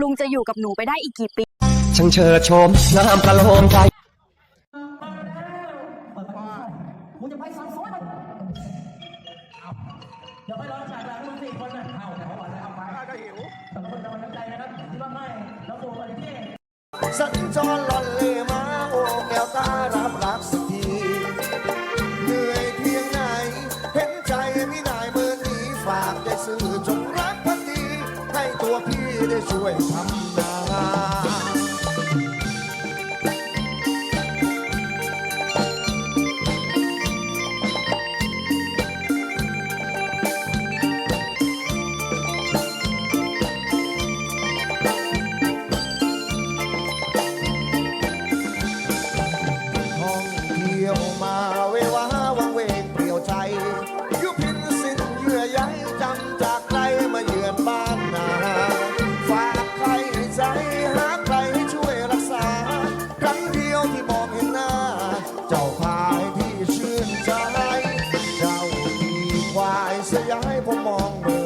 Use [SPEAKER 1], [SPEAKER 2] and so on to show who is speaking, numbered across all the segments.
[SPEAKER 1] ลุงจะอยู่กับหนูไปได้อีกกี่ปี
[SPEAKER 2] ช่างเชิดชมงามประโลมใจ
[SPEAKER 3] สั
[SPEAKER 4] ญจรลอนเลมาโอแก้วตารับรักสักทีเหนื่อยเพียงไหน เห็นใจไม่ได้เมื่อนี้ฝากใจซื้อจงรัก ให้ตัวพี่ได้ช่วยทำนา ผมมองมื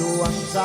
[SPEAKER 4] ดวงใจ